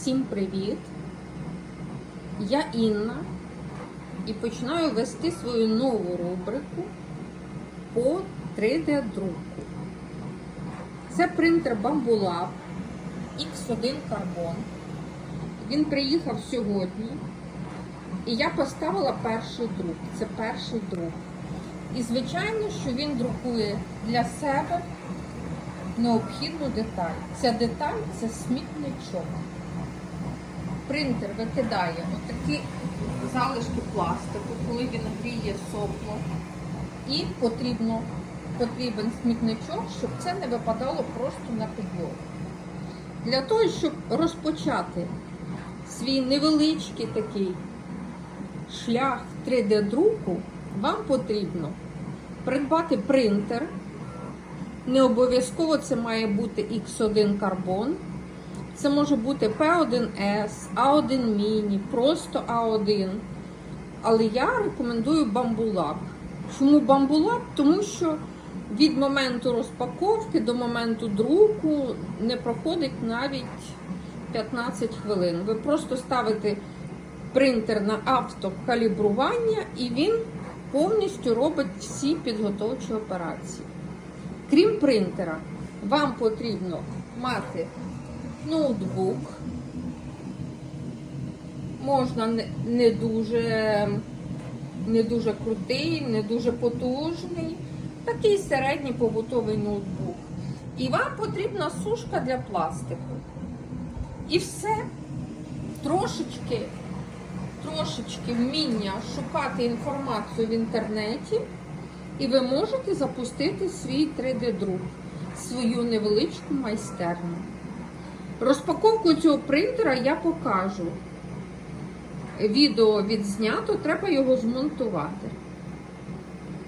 Всім привіт! Я Інна і починаю вести свою нову рубрику по 3D-друку. Це принтер Bambulab X1 Carbon. Він приїхав сьогодні. І я поставила перший друк. Це перший друк. І звичайно, що він друкує для себе необхідну деталь. Ця деталь це смітничок. Принтер викидає отакі залишки пластику, коли він гріє сопло. І потрібно, потрібен смітничок, щоб це не випадало просто на підлогу. Для того, щоб розпочати свій невеличкий такий шлях 3D-друку, вам потрібно придбати принтер. Не обов'язково це має бути X1 карбон. Це може бути P1S, A1 Mini, просто A1. Але я рекомендую Bambulab. Чому Bambulab? Тому що від моменту розпаковки до моменту друку не проходить навіть 15 хвилин. Ви просто ставите принтер на автокалібрування і він повністю робить всі підготовчі операції. Крім принтера, вам потрібно мати ноутбук. Можна не, дуже не дуже крутий, не дуже потужний, такий середній побутовий ноутбук. І вам потрібна сушка для пластику. І все. Трошечки, трошечки вміння шукати інформацію в інтернеті, і ви можете запустити свій 3D-друк, свою невеличку майстерню. Розпаковку цього принтера я покажу. Відео відзнято, треба його змонтувати.